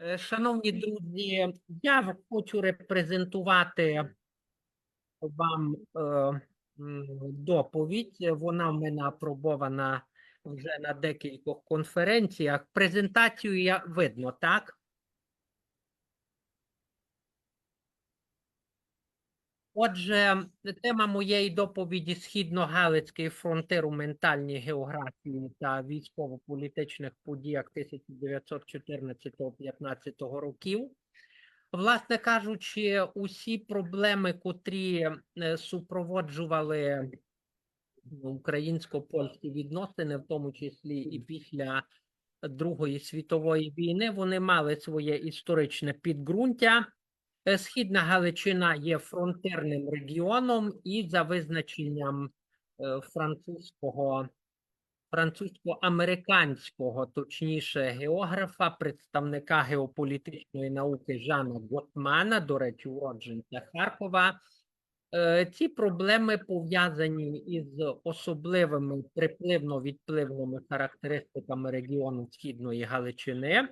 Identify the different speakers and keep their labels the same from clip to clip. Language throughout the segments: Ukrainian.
Speaker 1: Е, Шановні друзі, я хочу репрезентувати вам е, доповідь. Вона в мене апробована вже на декількох конференціях. Презентацію я видно, так? Отже, тема моєї доповіді Східно-Галицький фронтир у ментальній географії та військово-політичних подіях 1914-15 років. Власне кажучи, усі проблеми, котрі е, супроводжували українсько-польські відносини, в тому числі і після Другої світової війни, вони мали своє історичне підґрунтя. Е, Східна Галичина є фронтирним регіоном і за визначенням е, французького, французько-американського, точніше, географа, представника геополітичної науки Жана Готмана, до речі, уродженця Харкова. Е, Ці проблеми пов'язані із особливими припливно-відпливними характеристиками регіону Східної Галичини.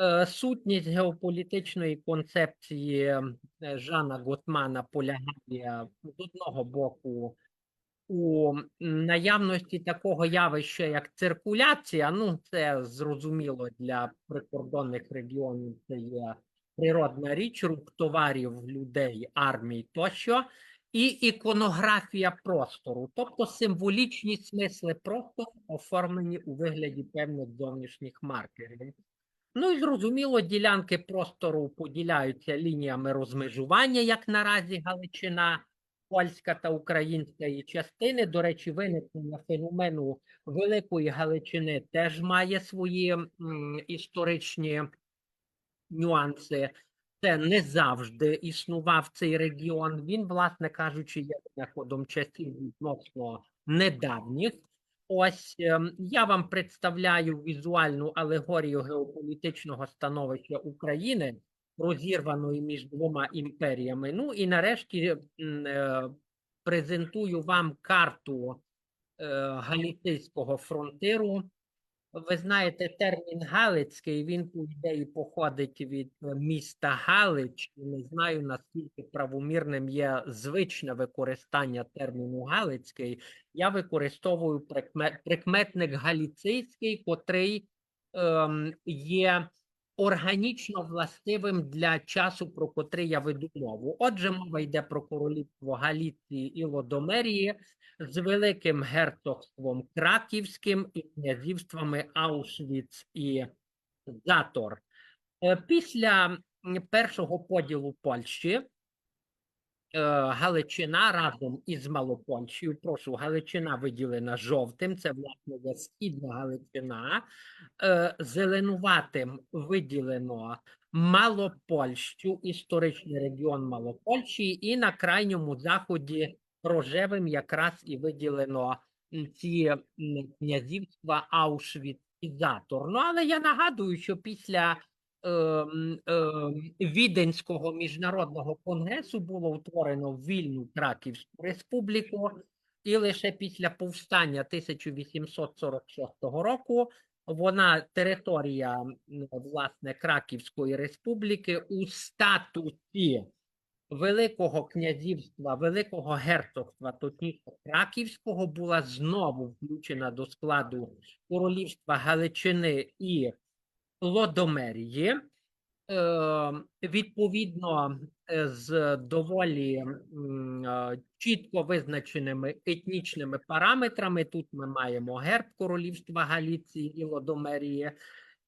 Speaker 1: Е, Сутність геополітичної концепції е, Жана Готмана полягає з одного боку у наявності такого явища, як циркуляція. Ну, це зрозуміло для прикордонних регіонів. Це є природна річ, рух товарів, людей, армій тощо, і іконографія простору, тобто символічні смисли простору, оформлені у вигляді певних зовнішніх маркерів. Ну і зрозуміло, ділянки простору поділяються лініями розмежування, як наразі Галичина, польська та українська її частини. До речі, виникнення феномену Великої Галичини теж має свої м, історичні нюанси. Це не завжди існував цей регіон. Він, власне кажучи, є винаходом часів відносно недавніх. Ось ем, я вам представляю візуальну алегорію геополітичного становища України, розірваної між двома імперіями. Ну і нарешті е, презентую вам карту Галітийського фронтиру. Ви знаєте, термін Галицький, він по ідеї походить від е, міста Галич. Не знаю, наскільки правомірним є звичне використання терміну Галицький. Я використовую прикме- прикметник Галіцейський, котрий ем, є органічно властивим для часу, про котрий я веду мову. Отже, мова йде про королівство Галіції і Лодомерії з великим герцогством Краківським і князівствами Аушвіц і Затор. Е, Після першого поділу Польщі Галичина разом із Малопольщею, прошу, Галичина виділена жовтим, це власне є східна Галичина, е, зеленуватим виділено Малопольщу, історичний регіон Малопольщі, і на крайньому заході рожевим якраз і виділено ці князівства Аушвіц і Затор. Ну, але я нагадую, що після ем, ем, Віденського міжнародного конгресу було утворено вільну Краківську республіку, і лише після повстання 1846 року вона територія власне Краківської республіки у статусі Великого князівства, Великого герцогства, точніше Краківського, була знову включена до складу королівства Галичини і Лодомерії. Е, відповідно е, з доволі е, чітко визначеними етнічними параметрами. Тут ми маємо герб королівства Галіції і Лодомерії.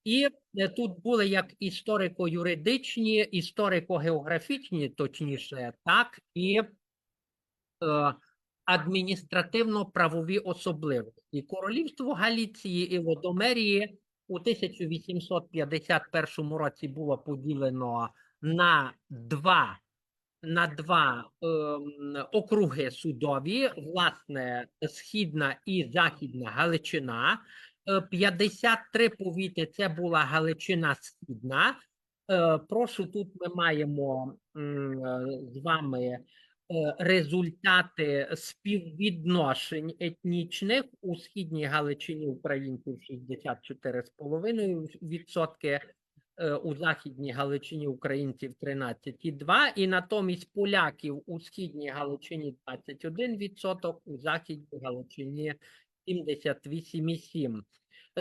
Speaker 1: І тут були як історико-юридичні, історико-географічні, точніше, так, і е, адміністративно-правові особливості. Королівство Галіції і Лодомерії у 1851 році було поділено на два, на два ем, округи судові, власне, Східна і Західна Галичина. Е, 53 повіти це була Галичина Східна. Е, Прошу, тут ми маємо е, з вами е, результати співвідношень етнічних у східній Галичині українців 64,5%, е, у Західній Галичині українців 13,2, і натомість поляків у Східній Галичині 21%, у Західній Галичині 78,7%.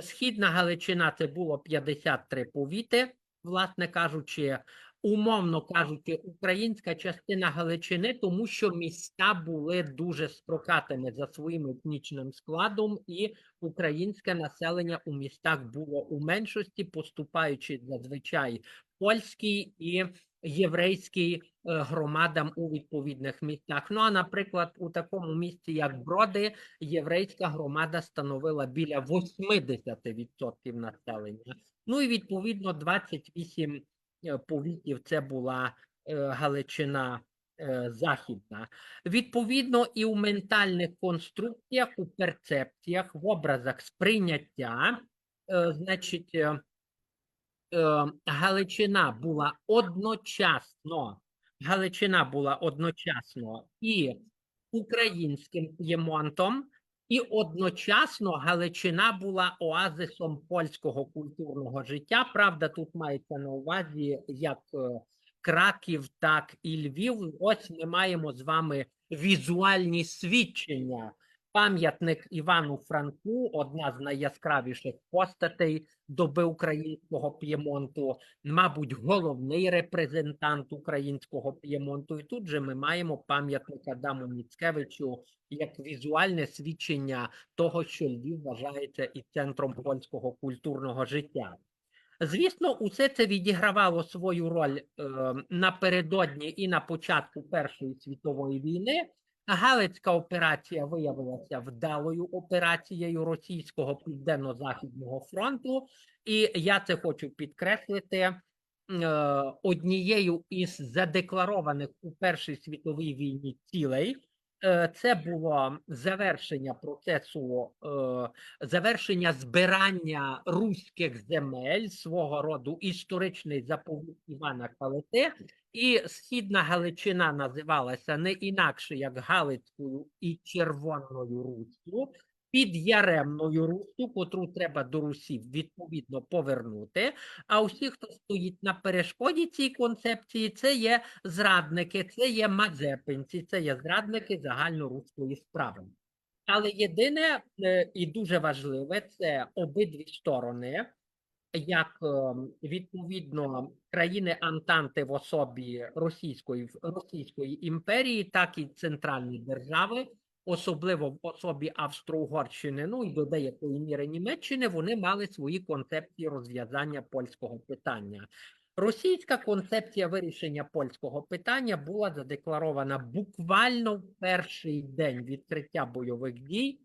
Speaker 1: Східна Галичина це було 53 повіти, власне кажучи, умовно кажучи, українська частина Галичини, тому що міста були дуже строкатими за своїм етнічним складом, і українське населення у містах було у меншості, поступаючи зазвичай польській і єврейській е, громадам у відповідних містах. Ну а наприклад, у такому місті, як Броди, єврейська громада становила біля 80% населення. Ну і відповідно 28 е, повітів це була е, Галичина е, Західна. Відповідно, і у ментальних конструкціях, у перцепціях, в образах сприйняття, е, значить, е, е, Галичина була одночасно, Галичина була одночасно і українським П'ємонтом, і одночасно Галичина була оазисом польського культурного життя. Правда, тут мається на увазі як е, Краків, так і Львів. Ось ми маємо з вами візуальні свідчення. Пам'ятник Івану Франку, одна з найяскравіших постатей доби українського П'ємонту, мабуть, головний репрезентант українського П'ємонту. І тут же ми маємо пам'ятник Адаму Міцкевичу як візуальне свідчення того, що Львів вважається і центром польського культурного життя. Звісно, усе це відігравало свою роль е, напередодні і на початку Першої світової війни. Галицька операція виявилася вдалою операцією російського південно-західного фронту, і я це хочу підкреслити. е, Однією із задекларованих у Першій світовій війні цілей це було завершення процесу, е, завершення збирання руських земель свого роду історичний заповіт Івана Калити, і східна Галичина називалася не інакше як Галицькою і Червоною Руссю, під Яремною Руссю, котру треба до Русів відповідно повернути. А усі, хто стоїть на перешкоді цій концепції, це є зрадники, це є мазепинці, це є зрадники загальноруської справи. Але єдине е, і дуже важливе це обидві сторони, як е, відповідно країни Антанти в особі Російської Російської імперії, так і центральні держави, особливо в особі Австро-Угорщини, ну і до деякої міри Німеччини, вони мали свої концепції розв'язання польського питання. Російська концепція вирішення польського питання була задекларована буквально в перший день відкриття бойових дій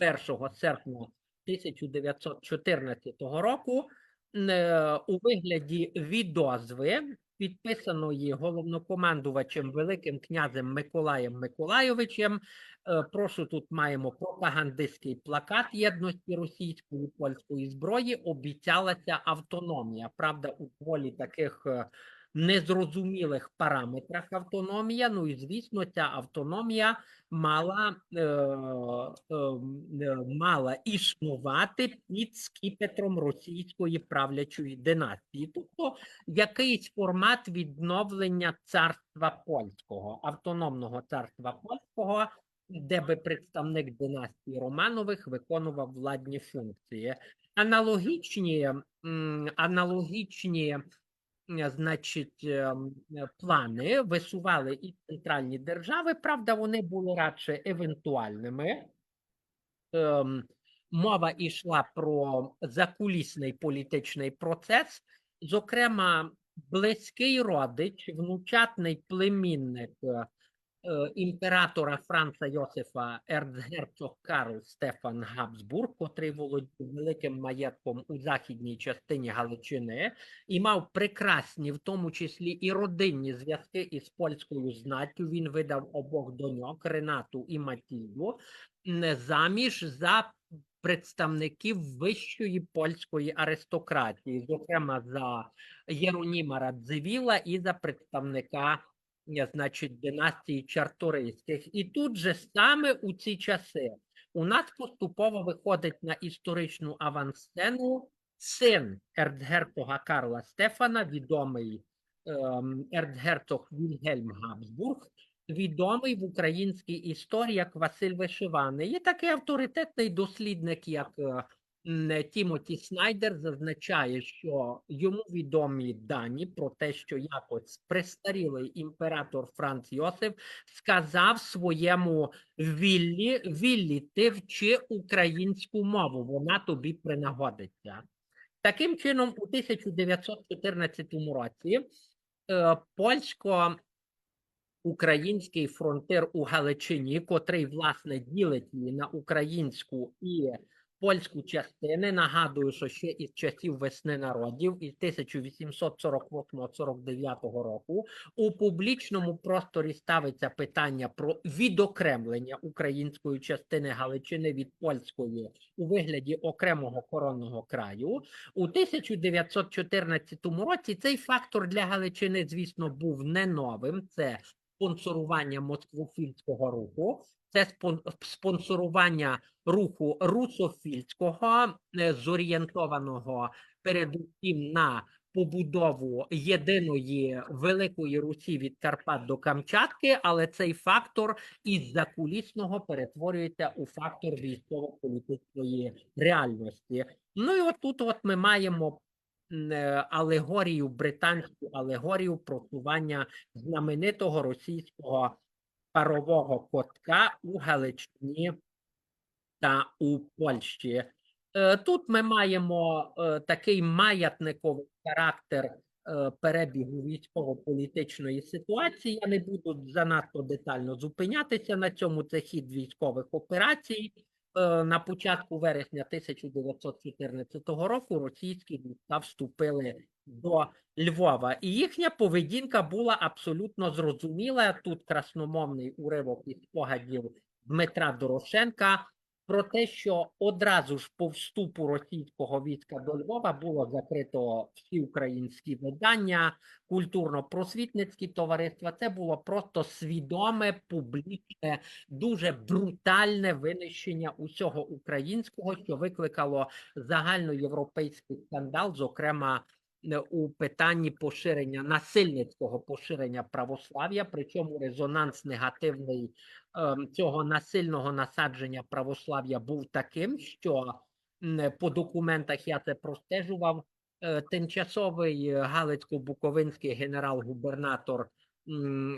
Speaker 1: 1 серпня 1914 року е, у вигляді відозви, підписаної головнокомандувачем Великим князем Миколаєм Миколайовичем. Е, Прошу, тут маємо пропагандистський плакат єдності російської і польської зброї. Обіцялася автономія. Правда, у доволі таких е, незрозумілих параметрах автономія. Ну і звісно, ця автономія мала, е, е, е, мала існувати під скіпетром російської правлячої династії, тобто якийсь формат відновлення царства польського, автономного царства польського. Де би представник династії Романових виконував владні функції, аналогічні аналогічні значить, ем, е, плани висували і центральні держави. Правда, вони були радше евентуальними. Ем, Мова йшла про закулісний політичний процес, зокрема, близький родич, внучатний племінник е, е, імператора Франца Йосифа ерцгерцог Карл Стефан Габсбург, котрий володів великим маєтком у західній частині Галичини і мав прекрасні, в тому числі і родинні зв'язки із польською знаттю. Він видав обох доньок Ренату і Матію заміж за представників вищої польської аристократії, зокрема за Єроніма Радзивіла і за представника е, значить, династії Чарторийських. І тут же саме у ці часи у нас поступово виходить на історичну авансцену син ерцгерцога Карла Стефана, відомий ем, ерцгерцог Вільгельм Габсбург, відомий в українській історії як Василь Вишиваний. Є такий авторитетний дослідник, як е, Тімоті Снайдер, зазначає, що йому відомі дані про те, що якось престарілий імператор Франц Йосиф сказав своєму Віллі, Віллі, ти вчи українську мову, вона тобі принагодиться. Таким чином, у 1914 році е, польсько-український фронтир у Галичині, котрий власне ділить її на українську і польську частини. Нагадую, що ще із часів весни народів, із 1848-49 року, у публічному просторі ставиться питання про відокремлення української частини Галичини від польської у вигляді окремого коронного краю. У 1914 році цей фактор для Галичини, звісно, був не новим. Це спонсорування москвофільського руху, це спон- спонсорування руху русофільського, е, зорієнтованого передусім на побудову єдиної великої Русі від Карпат до Камчатки, але цей фактор із закулісного перетворюється у фактор військово-політичної реальності. Ну і отут от ми маємо алегорію, британську алегорію просування знаменитого російського парового котка у Галичині та у Польщі. Е, Тут ми маємо е, такий маятниковий характер е, перебігу військово-політичної ситуації. Я не буду занадто детально зупинятися на цьому. Це хід військових операцій. Е, На початку вересня 1914 року російські війська вступили до Львова, і їхня поведінка була абсолютно зрозуміла. Тут красномовний уривок із спогадів Дмитра Дорошенка про те, що одразу ж по вступу російського війська до Львова було закрито всі українські видання, культурно-просвітницькі товариства. Це було просто свідоме, публічне, дуже брутальне винищення усього українського, що викликало загальноєвропейський скандал, зокрема у питанні поширення насильницького поширення православ'я, причому резонанс негативний ем, цього насильного насадження православ'я був таким, що по документах я це простежував. е, Тимчасовий е, Галицько-Буковинський генерал-губернатор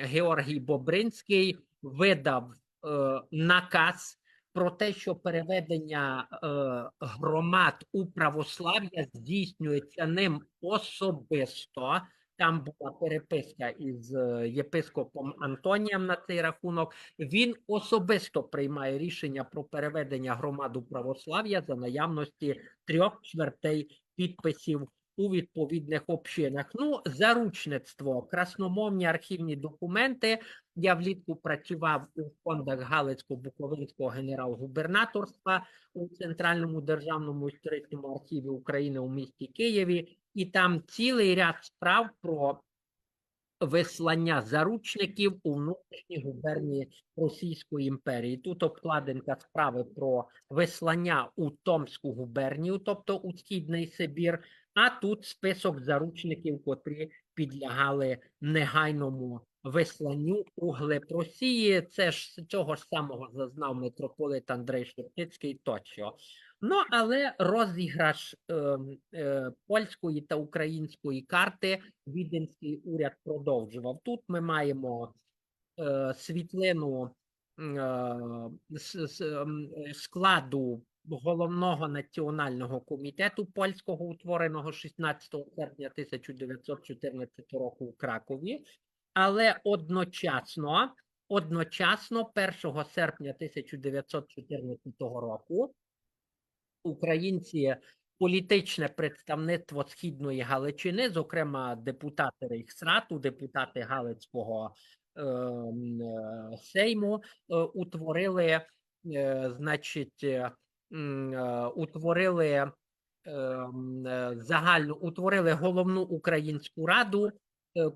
Speaker 1: Георгій Бобринський видав е, наказ про те, що переведення е, громад у православ'я здійснюється ним особисто. Там була переписка із е, єпископом Антонієм на цей рахунок. Він особисто приймає рішення про переведення громаду православ'я за наявності трьох чвертей підписів у відповідних общинах. Ну, заручництво, красномовні архівні документи. Я влітку працював у фондах Галицько-Буковинського генерал-губернаторства у Центральному державному історичному архіві України у місті Києві, і там цілий ряд справ про вислання заручників у внутрішній губернії Російської імперії. Тут обкладинка справи про вислання у Томську губернію, тобто у Східний Сибір, а тут список заручників, котрі підлягали негайному висланню у глиб Росії. Це ж цього ж самого зазнав митрополит Андрей Шептицький тощо. Ну, але розіграш е, е, польської та української карти віденський уряд продовжував. Тут ми маємо е, світлину е, складу головного національного комітету польського, утвореного 16 серпня 1914 року у Кракові, але одночасно, одночасно 1 серпня 1914 року українці політичне представництво східної Галичини, зокрема депутати Рейхсрату, депутати Галицького е, е, Сейму, е, утворили, е, значить, е, е, утворили е, е, загальну, утворили головну українську раду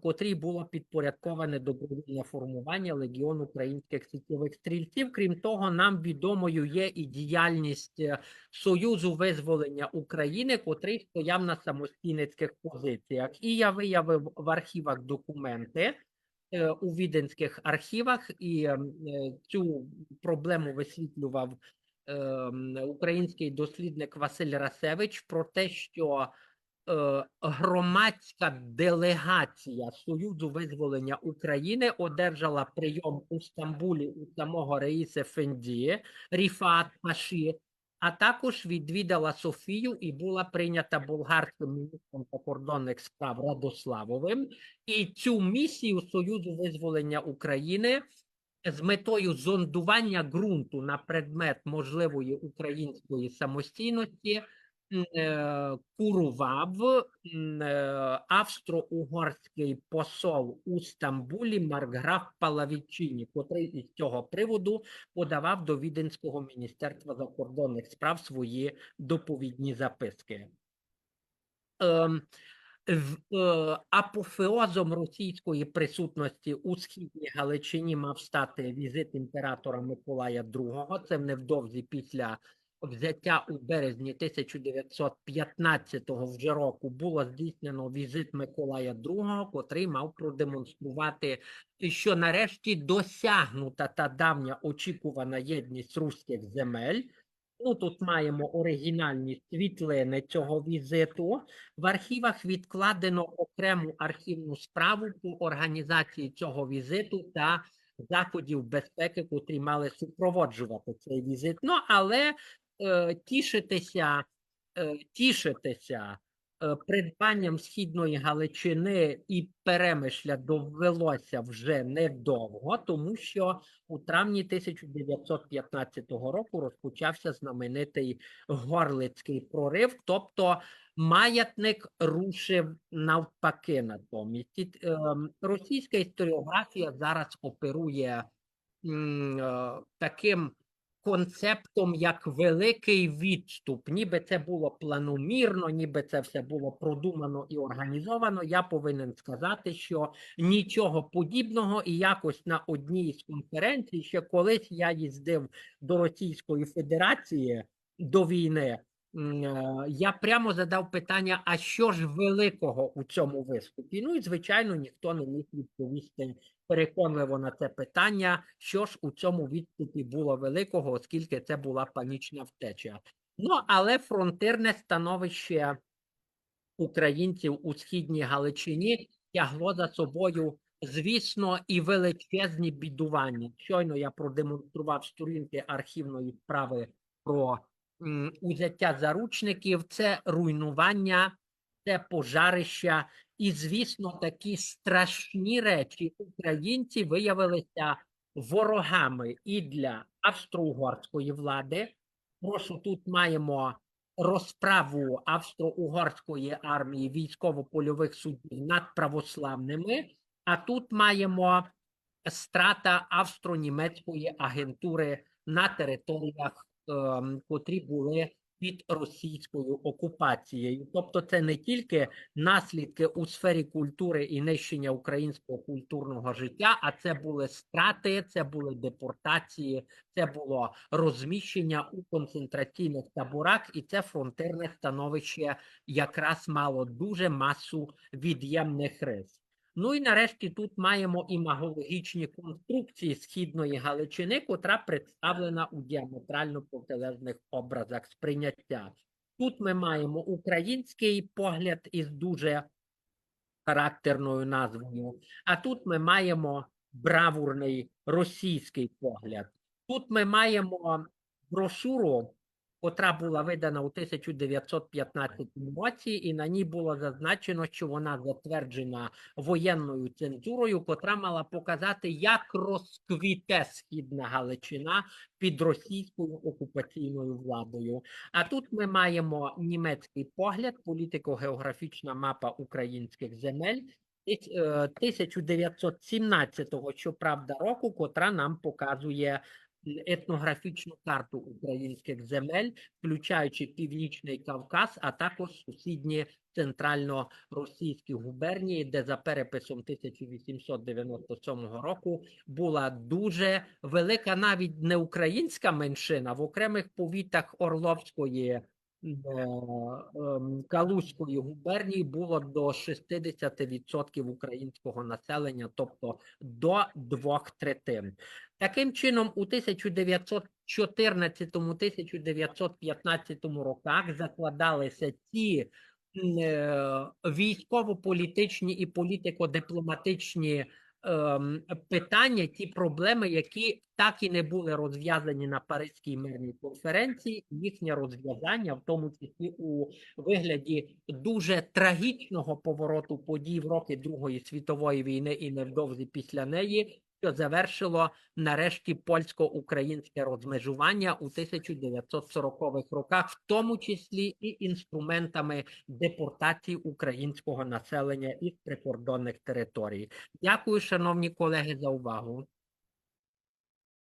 Speaker 1: котрій було підпорядковане добровільне формування Легіон українських січових стрільців. Крім того, нам відомою є і діяльність е, Союзу визволення України, котрий стояв на самостійницьких позиціях. І я виявив в архівах документи е, у віденських архівах, і е, цю проблему висвітлював український дослідник Василь Расевич про те, що е, громадська делегація Союзу визволення України одержала прийом у Стамбулі у самого Реїс Ефенді, Ріфат Паші, а також відвідала Софію і була прийнята болгарським міністром закордонних справ Радославовим. І цю місію Союзу визволення України з метою зондування ґрунту на предмет можливої української самостійності е, курував е, австро-угорський посол у Стамбулі Маркграф Палавічині, котрий із цього приводу подавав до Віденського міністерства закордонних справ свої доповідні записки. Ем, е, апофеозом російської присутності у східній Галичині мав стати візит імператора Миколая II. Це невдовзі після взяття у березні 1915 вже року було здійснено візит Миколая II, котрий мав продемонструвати, що нарешті досягнута та давня очікувана єдність руських земель. Ну, тут маємо оригінальні світлини цього візиту. В архівах відкладено окрему архівну справу по організації цього візиту та заходів безпеки, котрі мали супроводжувати цей візит. Ну, але тішитися, е, тішитися е, придбанням східної Галичини і перемишля довелося вже недовго, тому що у травні 1915 року розпочався знаменитий Горлицький прорив, тобто маятник рушив навпаки натомість. Російська історіографія зараз оперує е, таким концептом як великий відступ. Ніби це було планомірно, ніби це все було продумано і організовано. Я повинен сказати, що нічого подібного, і якось на одній з конференцій, ще колись я їздив до Російської Федерації до війни. Е, Я прямо задав питання: а що ж великого у цьому виступі? Ну і звичайно, ніхто не міг відповісти переконливо на це питання, що ж у цьому відступі було великого, оскільки це була панічна втеча. Ну але фронтирне становище українців у східній Галичині тягло за собою, звісно, і величезні бідування. Щойно я продемонстрував сторінки архівної справи про узяття заручників. Це руйнування, це пожарища, і, звісно, такі страшні речі українці виявилися ворогами і для австро-угорської влади. Прошу, тут маємо розправу австро-угорської армії військово-польових суддів над православними, а тут маємо страта австро-німецької агентури на територіях, котрі були під російською окупацією. Тобто, це не тільки наслідки у сфері культури і нищення українського культурного життя, а це були страти, це були депортації, це було розміщення у концентраційних таборах, і це фронтирне становище якраз мало дуже масу від'ємних рис. Ну і нарешті тут маємо імагологічні конструкції східної Галичини, котра представлена у діаметрально протилежних образах сприйняття. Тут ми маємо український погляд із дуже характерною назвою, а тут ми маємо бравурний російський погляд. Тут ми маємо брошуру, котра була видана у 1915 році, і на ній було зазначено, що вона затверджена воєнною цензурою, котра мала показати, як розквіте східна Галичина під російською окупаційною владою. А тут ми маємо німецький погляд, політико-географічна мапа українських земель. тис- е, 1917-го, щоправда, року, котра нам показує етнографічну карту українських земель, включаючи Північний Кавказ, а також сусідні центрально-російські губернії, де за переписом 1897 року була дуже велика, навіть не українська меншина в окремих повітах Орловської. Ем, Калузької губернії було до 60% українського населення, тобто до двох третин. Таким чином, у 1914-1915 роках закладалися м, е, військово-політичні і політико-дипломатичні питання, ті проблеми, які так і не були розв'язані на Паризькій мирній конференції. Їхнє розв'язання, в тому числі у вигляді дуже трагічного повороту подій в роки Другої світової війни і невдовзі після неї, що завершило нарешті польсько-українське розмежування у 1940-х роках, в тому числі і інструментами депортації українського населення із прикордонних територій. Дякую, шановні колеги, за увагу.